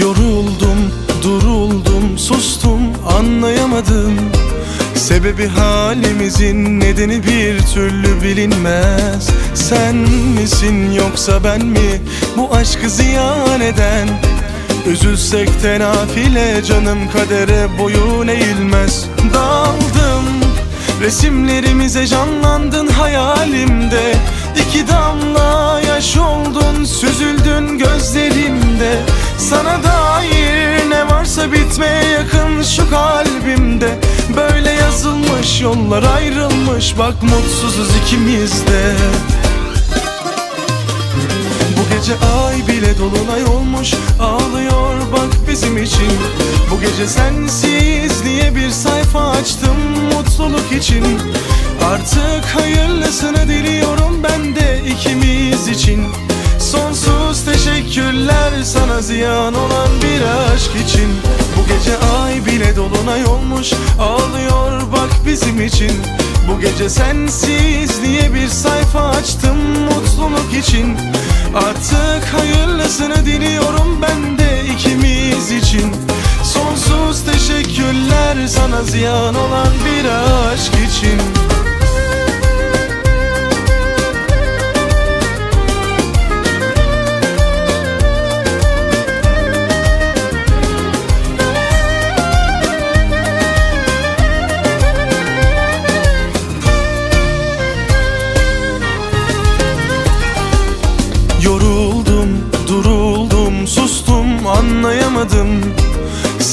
Yoruldum, duruldum, sustum, anlayamadım. Sebebi halimizin nedeni bir türlü bilinmez. Sen misin yoksa ben mi? Bu aşkı ziyan eden. Üzülsek tenafile canım kadere boyun eğilmez. Daldım resimlerimize canlandın hayalimde. İki damla yaş oldun süzüldün gözlerimde. Sana dair ne varsa bitmeye yakın şu kalbimde. Böyle yazılmış yollar ayrılmış bak mutsuzuz ikimiz de bu gece ay bile dolunay olmuş Ağlıyor bak bizim için. Bu gece sensiz diye bir sayfa açtım Mutluluk için. Artık hayırlısını diliyorum olmuş Ağlıyor bak bizim için. Bu gece sensiz diye bir sayfa açtım mutluluk için. Artık hayırlısını diliyorum ben de ikimiz için. Sonsuz teşekkürler sana ziyan olan bir aşk için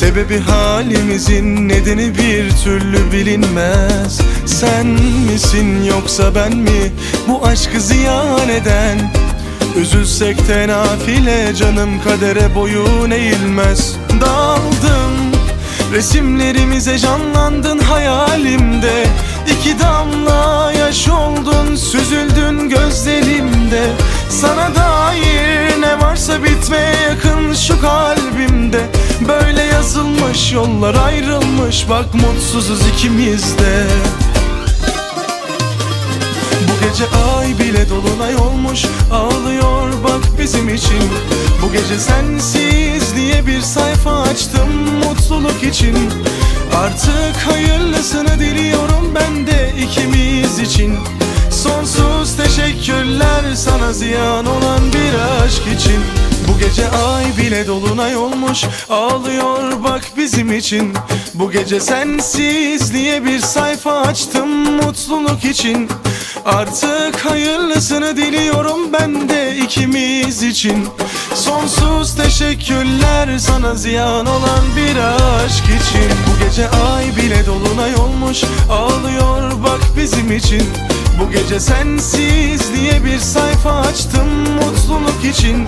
Sebebi halimizin nedeni bir türlü bilinmez. Sen misin yoksa ben mi? Bu aşkı ziyan eden. Üzülsek tenafile canım kadere boyun eğilmez. Daldım resimlerimize canlandın hayalimde. İki damla yaş oldun süzüldün gözlerimde. Sana dair ne varsa bitmeye yakın şu kalbimde yazılmış yollar ayrılmış bak mutsuzuz ikimiz de. Bu gece ay bile dolunay olmuş Ağlıyor bak bizim için. Bu gece sensiz diye bir sayfa açtım Mutluluk için. Artık hayırlısını diliyorum ben de ikimiz için. Sonsuz teşekkürler sana ziyan olan bir aşk için gece ay bile dolunay olmuş Ağlıyor bak bizim için. Bu gece sensiz diye bir sayfa açtım mutluluk için. Artık hayırlısını diliyorum ben de ikimiz için. Sonsuz teşekkürler sana ziyan olan bir aşk için. Bu gece ay bile dolunay olmuş Ağlıyor bak bizim için bu gece sensiz diye bir sayfa açtım mutluluk için.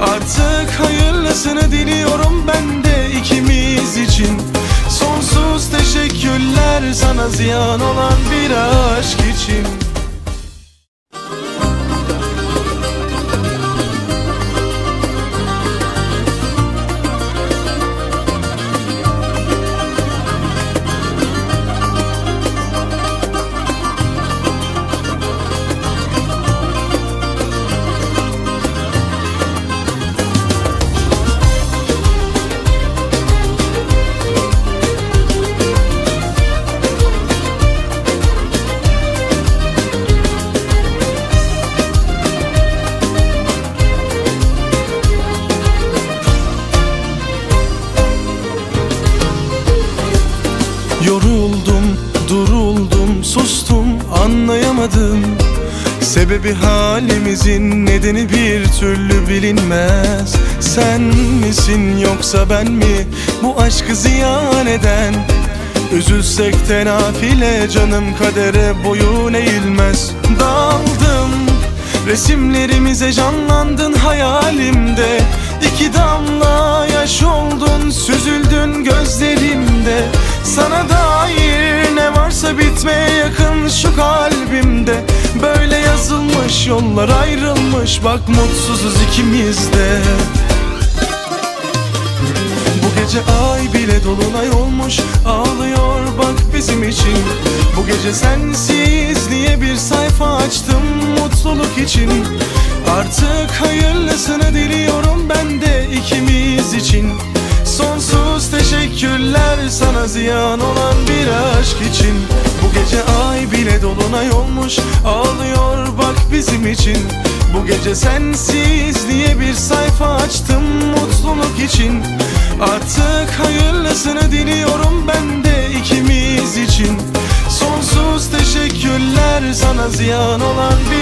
Artık hayırlısını diliyorum ben de ikimiz için. Sonsuz teşekkürler sana ziyan olan bir Yoruldum, duruldum, sustum, anlayamadım. Sebebi halimizin nedeni bir türlü bilinmez. Sen misin yoksa ben mi? Bu aşkı ziyan eden. Üzülsek tenafile canım kadere boyun eğilmez. Daldım resimlerimize canlandın hayalimde. İki damla yaş oldun süzüldün gözlerimde. Sana dair ne varsa bitmeye yakın şu kalbimde. Böyle yazılmış yollar ayrılmış bak mutsuzuz ikimiz de bu gece ay bile dolunay olmuş Ağlıyor bak bizim için. Bu gece sensiz diye bir sayfa açtım Mutluluk için Artık hayırlısını diliyorum ben de ikimiz için. Sonsuz teşekkürler sana ziyan olan bir aşk için. Bu gece ay bile dolunay olmuş Ağlıyor bak bizim için. Bu gece sensiz diye bir sayfa açtım mutluluk için. Artık hayırlısını diliyorum ben de ikimiz için. Sonsuz teşekkürler sana ziyan olan bir